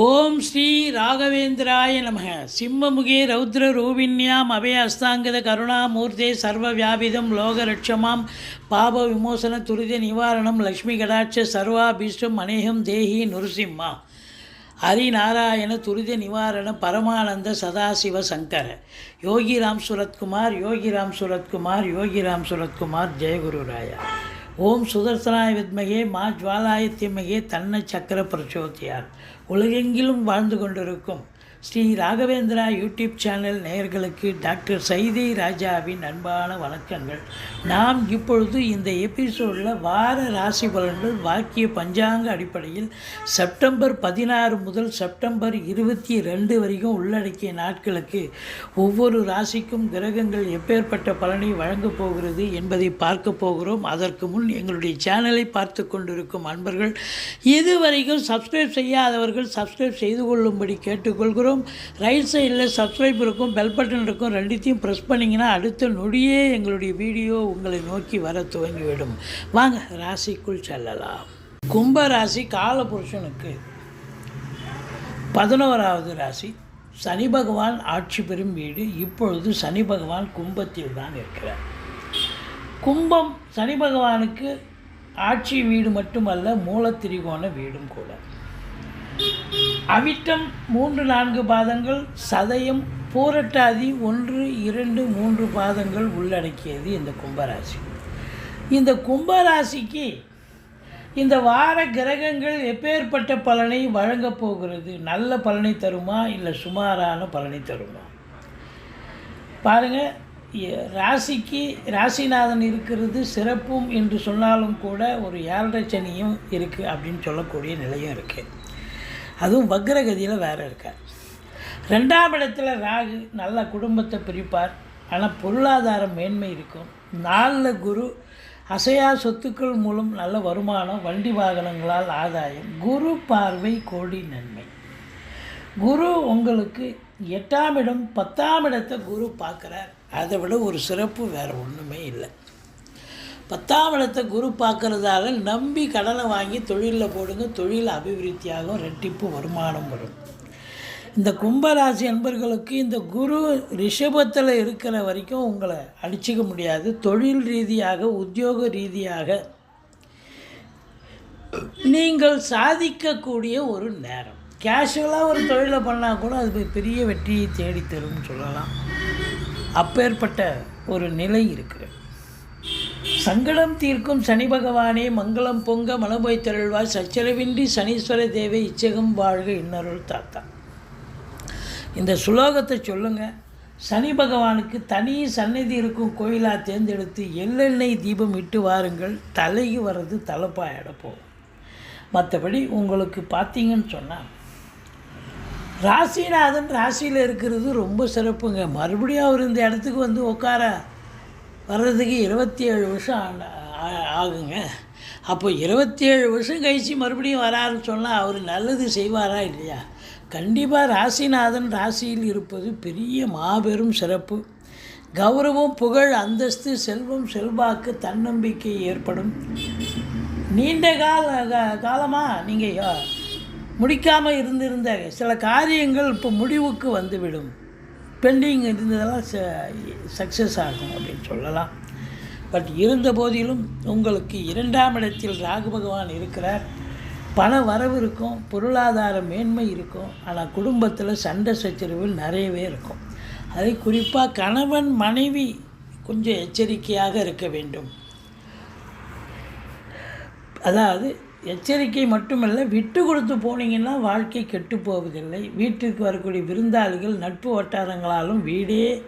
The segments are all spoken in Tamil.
ஓம் ஸ்ரீ ராகவேந்திராய நமக. சிம்மமுகே ரௌத்ர ரூபிண்யாம் அபய அஸ்தாங்கத கருணாமூர்த்தே சர்வ வியாபிதம் லோகரட்சமாம். பாப விமோசன துரித நிவாரணம் லக்ஷ்மி கடாட்ச சர்வாபீஷ்டம் அநேகம் தேஹி நுருசிம்மா. ஹரிநாராயண துரித நிவாரண பரமானந்த சதாசிவ சங்கர. யோகிராம் சுரத்குமார் யோகிராம் சுரத்குமார் யோகிராம் சுரத்குமார் ஜெயகுருராயா ஓம் சுதர்சனாய வித்மகே மா ஜுவாலாய தீமகே தன்ன சக்கர பிரச்சோதியார் உலகெங்கிலும் வாழ்ந்து கொண்டிருக்கும். ஸ்ரீ ராகவேந்திரா யூடியூப் சேனல் நேயர்களுக்கு டாக்டர் சைதை ராஜாவின் அன்பான வணக்கங்கள். நாம் இப்பொழுது இந்த எபிசோடில் வார ராசி பலன்கள் வாக்கிய பஞ்சாங்க அடிப்படையில் செப்டம்பர் பதினாறு முதல் செப்டம்பர் இருபத்தி ரெண்டு வரைக்கும் உள்ளடக்கிய நாட்களுக்கு ஒவ்வொரு ராசிக்கும் கிரகங்கள் எப்பேற்பட்ட பலனை வழங்கப் போகிறது என்பதை பார்க்க போகிறோம். அதற்கு முன் எங்களுடைய சேனலை பார்த்து கொண்டிருக்கும் அன்பர்கள் இதுவரைக்கும் சப்ஸ்கிரைப் செய்யாதவர்கள் சப்ஸ்கிரைப் செய்து கொள்ளும்படி கேட்டுக்கொள்கிறோம். ரைட் சைடில் சப்ஸ்கிரைப் இருக்கும் பெல் பட்டன் இருக்கும் ரெண்டுத்தையும் ப்ரெஸ் பண்ணிங்கன்னா அடுத்த நொடியே எங்களுடைய வீடியோ உங்களை நோக்கி வர துவங்கிவிடும். வாங்க ராசிக்குள் செல்லலாம். கும்ப ராசி காலபுருஷனுக்கு பதினோராவது ராசி. சனி பகவான் ஆட்சி பெறும் வீடு. இப்பொழுது சனி பகவான் கும்பத்தில் தான் இருக்கிறார். கும்பம் சனி பகவானுக்கு ஆட்சி வீடு மட்டுமல்ல மூலத்திரிகோண வீடும் கூட. அவிட்டம் மூன்று நான்கு பாதங்கள் சதயம் பூரட்டாதி ஒன்று இரண்டு மூன்று பாதங்கள் உள்ளடக்கியது இந்த கும்பராசி. இந்த கும்பராசிக்கு இந்த வார கிரகங்கள் எப்பேற்பட்ட பலனை வழங்கப் போகிறது? நல்ல பலனை தருமா? இல்லை சுமாரான பலனை தருமா? பாருங்கள் ராசிக்கு ராசிநாதன் இருக்கிறது சிறப்பும் என்று சொன்னாலும் கூட ஒரு ஏழரை சனியும் இருக்குது அப்படின்னு சொல்லக்கூடிய நிலையும் இருக்குது அதுவும் வக்ரகதியில் வேறு இருக்கார் ரெண்டாம் இடத்துல ராகு நல்ல குடும்பத்தை பிரிப்பார். ஆனால் பொருளாதார மேன்மை இருக்கும். நாலில் குரு அசையா சொத்துக்கள் மூலம் நல்ல வருமானம் வண்டி வாகனங்களால் ஆதாயம் குரு பார்வை கோடி நன்மை. குரு உங்களுக்கு எட்டாம் இடம் பத்தாம் இடத்தை குரு பார்க்குறார். அதை விட ஒரு சிறப்பு வேறு ஒன்றுமே இல்லை. பத்தாம் இடத்தை குரு பார்க்கறதால நம்பி கடனை வாங்கி தொழிலில் போடுங்க தொழில் அபிவிருத்தியாகும் ரெட்டிப்பு வருமானம் வரும். இந்த கும்பராசி அன்பர்களுக்கு இந்த குரு ரிஷபத்தில் இருக்கிற வரைக்கும் உங்களை அடிச்சிக்க முடியாது. தொழில் ரீதியாக உத்தியோக ரீதியாக நீங்கள் சாதிக்கக்கூடிய ஒரு நேரம். கேஷுவலாக ஒரு தொழிலை பண்ணால் கூட அது பெரிய வெற்றியை தேடித்தரும்னு சொல்லலாம். அப்பேற்பட்ட ஒரு நிலை இருக்குது சங்கடம் தீர்க்கும் சனி பகவானே மங்களம் பொங்க மனபோய் திரள்வாய் சச்சரவின்றி சனீஸ்வர தேவை இச்சகம் வாழ்க இன்னருள் தாத்தா. இந்த சுலோகத்தை சொல்லுங்கள் சனி பகவானுக்கு தனி சன்னதி இருக்கும் கோயிலாக தேர்ந்தெடுத்து எள்ளெண்ணெய் தீபம் இட்டு வாருங்கள். தலைக்கு வர்றது தலைப்பாயிட போகும் மற்றபடி உங்களுக்கு பார்த்தீங்கன்னு சொன்னால் ராசிநாதன் ராசியில் இருக்கிறது ரொம்ப சிறப்புங்க. மறுபடியும் அவர் இந்த இடத்துக்கு வந்து உட்கார வர்றதுக்கு இருபத்தி ஏழு வருஷம் ஆகுங்க. அப்போ இருபத்தி ஏழு வருஷம் கழித்து மறுபடியும் வராருன்னு சொன்னால் அவர் நல்லது செய்வாரா இல்லையா? கண்டிப்பாக ராசிநாதன் ராசியில் இருப்பது பெரிய மாபெரும் சிறப்பு. கௌரவம் புகழ் அந்தஸ்து செல்வம் செல்வாக்கு தன்னம்பிக்கை ஏற்படும். நீண்ட கால காலமாக நீங்கள் முடிக்காமல் இருந்திருந்த சில காரியங்கள் இப்போ முடிவுக்கு வந்துவிடும். பெண்டிங் இருந்ததெல்லாம் ச சக்ஸஸ் ஆகும் அப்படின்னு சொல்லலாம். பட் இருந்த போதிலும் உங்களுக்கு இரண்டாம் இடத்தில் ராகு பகவான் இருக்கிறார். பண வரவு இருக்கும் பொருளாதார மேன்மை இருக்கும் ஆனால் குடும்பத்தில் சண்டை சச்சரவு நிறையவே இருக்கும். அதை குறிப்பாக கணவன் மனைவி கொஞ்சம் எச்சரிக்கையாக இருக்க வேண்டும். அதாவது எச்சரிக்கை மட்டுமல்ல விட்டு கொடுத்து போனீங்கன்னா வாழ்க்கை கெட்டு போவதில்லை. வீட்டுக்கு வரக்கூடிய விருந்தாளிகள் நட்பு வட்டாரங்களாலும் வீடே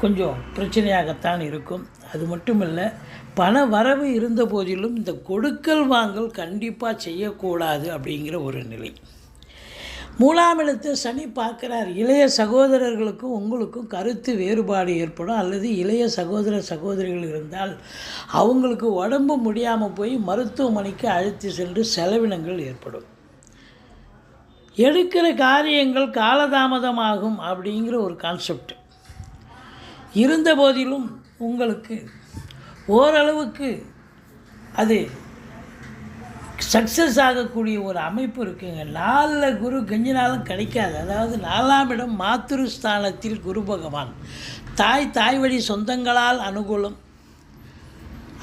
கொஞ்சம் பிரச்சனையாகத்தான் இருக்கும். அது மட்டும் இல்லை பண வரவு இருந்த போதிலும் இந்த கொடுக்கல் வாங்கல் கண்டிப்பாக செய்யக்கூடாது அப்படிங்கிற ஒரு நிலை. மூலாம் சனி பார்க்குறார். இளைய சகோதரர்களுக்கும் உங்களுக்கும் கருத்து வேறுபாடு ஏற்படும். அல்லது இளைய சகோதர சகோதரிகள் இருந்தால் அவங்களுக்கு உடம்பு முடியாமல் போய் மருத்துவமனைக்கு அழைத்து சென்று செலவினங்கள் ஏற்படும். எடுக்கிற காரியங்கள் காலதாமதமாகும் அப்படிங்கிற ஒரு கான்செப்ட் இருந்த போதிலும் உங்களுக்கு ஓரளவுக்கு அது சக்ஸஸ் ஆகக்கூடிய ஒரு அமைப்பு இருக்குங்க. நாலில் குரு கெஞ்சினாலும் கிடைக்காது. அதாவது நாலாம் இடம் மாத்திருஸ்தானத்தில் குரு பகவான். தாய் தாய் வழி சொந்தங்களால் அனுகூலம்.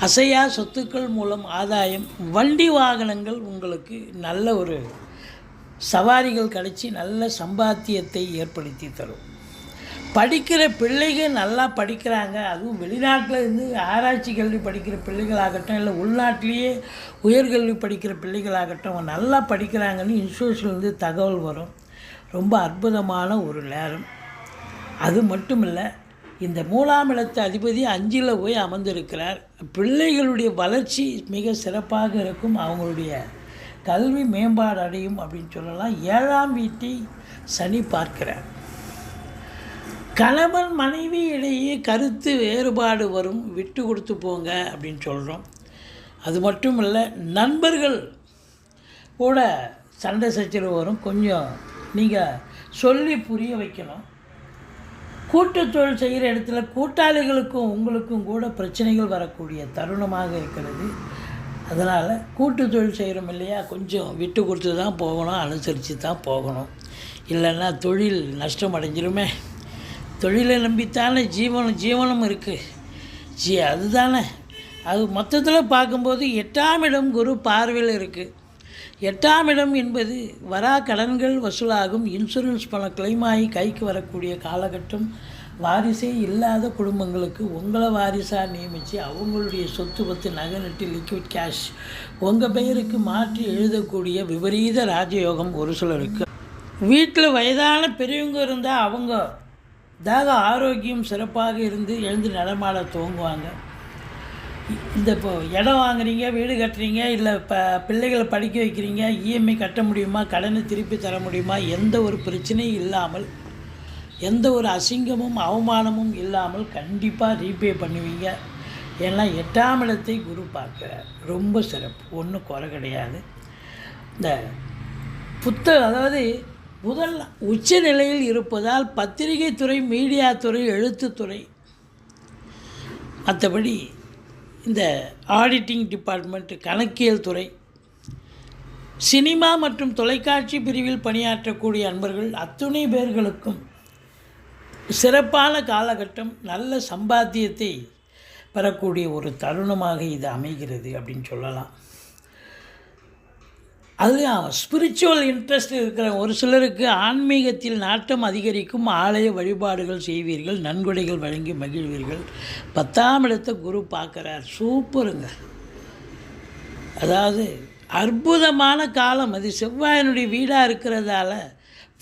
அசையா சொத்துக்கள் மூலம் ஆதாயம். வண்டி வாகனங்கள் உங்களுக்கு நல்ல ஒரு சவாரிகள் கிடைச்சி நல்ல சம்பாத்தியத்தை ஏற்படுத்தி தரும். படிக்கிற பிள்ளைகள் நல்லா படிக்கிறாங்க. அதுவும் வெளிநாட்டில் இருந்து ஆராய்ச்சி கல்வி படிக்கிற பிள்ளைகளாகட்டும் இல்லை உள்நாட்டிலேயே உயர்கல்வி படிக்கிற பிள்ளைகளாகட்டும் அவங்க நல்லா படிக்கிறாங்கன்னு இன்ஸ்டியூஷன்லேருந்து தகவல் வரும். ரொம்ப அற்புதமான ஒரு நேரம். அது மட்டும் இல்லை இந்த மூலாம் இடத்து அதிபதி அஞ்சில் போய் அமர்ந்திருக்கிறார். பிள்ளைகளுடைய வளர்ச்சி மிக சிறப்பாக இருக்கும். அவங்களுடைய கல்வி மேம்பாடு அடையும் அப்படின்னு சொல்லலாம். ஏழாம் வீட்டை சனி பார்க்கிறார். கணவன் மனைவி இடையே கருத்து வேறுபாடு வரும் விட்டு கொடுத்து போங்க அப்படின்னு சொல்கிறோம் அது மட்டும் இல்லை நண்பர்கள் கூட சண்டை சச்சரவு வரும். கொஞ்சம் நீங்கள் சொல்லி புரிய வைக்கணும். கூட்டுத்தொழில் செய்கிற இடத்துல கூட்டாளிகளுக்கும் உங்களுக்கும் கூட பிரச்சனைகள் வரக்கூடிய தருணமாக இருக்கிறது. அதனால் கூட்டு தொழில் செய்கிறோம் இல்லையா கொஞ்சம் விட்டு கொடுத்து தான் போகணும் அனுசரித்து தான் போகணும். இல்லைன்னா தொழில் நஷ்டம் அடைஞ்சிருமே. தொழிலை நம்பித்தானே ஜீவனம் ஜீவனம் இருக்குது ஜி அதுதானே. அது மொத்தத்தில் பார்க்கும்போது எட்டாம் இடம் குரு பார்வையில் இருக்குது எட்டாம் இடம் என்பது வரா கடன்கள் வசூலாகும். இன்சூரன்ஸ் பணம் claim ஆகி கைக்கு வரக்கூடிய காலகட்டம். வாரிசே இல்லாத குடும்பங்களுக்கு உங்களை வாரிசாக நியமித்து அவங்களுடைய சொத்து பத்து நகை நட்டு லிக்விட் கேஷ் உங்கள் பெயருக்கு மாற்றி எழுதக்கூடிய விபரீத ராஜயோகம் ஒரு சிலருக்கு. வீட்டில் வயதான பெரியவங்க இருந்தால் அவங்க தாக ஆரோக்கியம் சிறப்பாக இருந்து எழுந்து நடமாட துவங்குவாங்க. இந்த இப்போ இடம் வாங்குறீங்க வீடு கட்டுறீங்க இல்லை இப்போ பிள்ளைகளை படிக்க வைக்கிறீங்க இஎம்ஐ கட்ட முடியுமா கடனை திருப்பி தர முடியுமா எந்த ஒரு பிரச்சனையும் இல்லாமல் எந்த ஒரு அசிங்கமும் அவமானமும் இல்லாமல் கண்டிப்பாக ரீபே பண்ணுவீங்க. ஏன்னா எட்டாம் இடத்தை குரு பார்க்கிறார். ரொம்ப சிறப்பு. ஒன்றும் குறை கிடையாது. இந்த புத்த அதாவது முதல் உச்ச நிலையில் இருப்பதால் பத்திரிகை துறை மீடியா துறை எழுத்துத்துறை. மற்றபடி இந்த ஆடிட்டிங் டிபார்ட்மெண்ட் கணக்கியல் துறை. சினிமா மற்றும் தொலைக்காட்சி பிரிவில் பணியாற்றக்கூடிய அன்பர்கள் அத்துணை பேர்களுக்கும் சிறப்பான காலகட்டம் நல்ல சம்பாத்தியத்தை பெறக்கூடிய ஒரு தருணமாக இது அமைகிறது அப்படின்னு சொல்லலாம். அதுலேயும் ஸ்பிரிச்சுவல் இன்ட்ரெஸ்ட் இருக்கிற ஒரு சிலருக்கு ஆன்மீகத்தில் நாட்டம் அதிகரிக்கும் ஆலய வழிபாடுகள் செய்வீர்கள் நன்கொடைகள் வழங்கி மகிழ்வீர்கள். பத்தாம் இடத்தை குரு பார்க்குறார். சூப்பருங்க. அதாவது அற்புதமான காலம். அது செவ்வாயினுடைய வீடாக இருக்கிறதால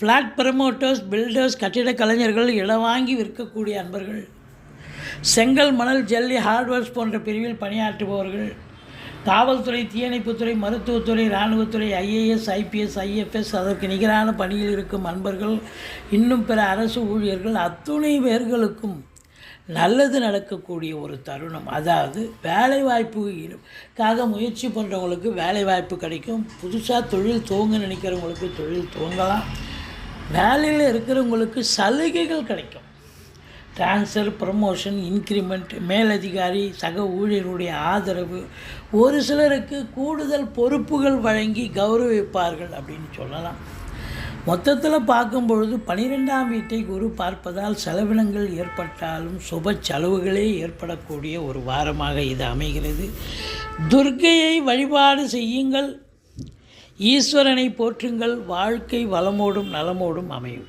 ஃப்ளாட் ப்ரமோட்டர்ஸ் பில்டர்ஸ் கட்டிட கலைஞர்கள் இடம் வாங்கி விற்கக்கூடிய அன்பர்கள் செங்கல் மணல் ஜல்லி ஹார்ட்வேர்ஸ் போன்ற பிரிவில் பணியாற்றுபவர்கள் காவல்துறை தீயணைப்புத்துறை மருத்துவத்துறை இராணுவத்துறை ஐஏஎஸ் ஐபிஎஸ் ஐஎஃப்எஸ் அதற்கு நிகரான பணியில் இருக்கும் அன்பர்கள் இன்னும் பிற அரசு ஊழியர்கள் அத்துணை பேர்களுக்கும் நல்லது நடக்கக்கூடிய ஒரு தருணம். அதாவது வேலைவாய்ப்புக்காக முயற்சி பண்ணுறவங்களுக்கு வேலைவாய்ப்பு கிடைக்கும். புதுசாக தொழில் துவங்க நினைக்கிறவங்களுக்கு தொழில் துவங்கலாம். வேலையில் இருக்கிறவங்களுக்கு சலுகைகள் கிடைக்கும். ட்ரான்ஸ்ஃபர் ப்ரமோஷன் இன்க்ரிமெண்ட் மேலதிகாரி சக ஊழியருடைய ஆதரவு. ஒரு சிலருக்கு கூடுதல் பொறுப்புகள் வழங்கி கௌரவிப்பார்கள் அப்படின்னு சொல்லலாம். மொத்தத்தில் பார்க்கும் பொழுது பனிரெண்டாம் வீட்டை குரு பார்ப்பதால் செலவினங்கள் ஏற்பட்டாலும் சுப செலவுகளே ஏற்படக்கூடிய ஒரு வாரமாக இது அமைகிறது. துர்க்கையை வழிபாடு செய்யுங்கள். ஈஸ்வரனை போற்றுங்கள். வாழ்க்கை வளமோடும் நலமோடும் அமையும்.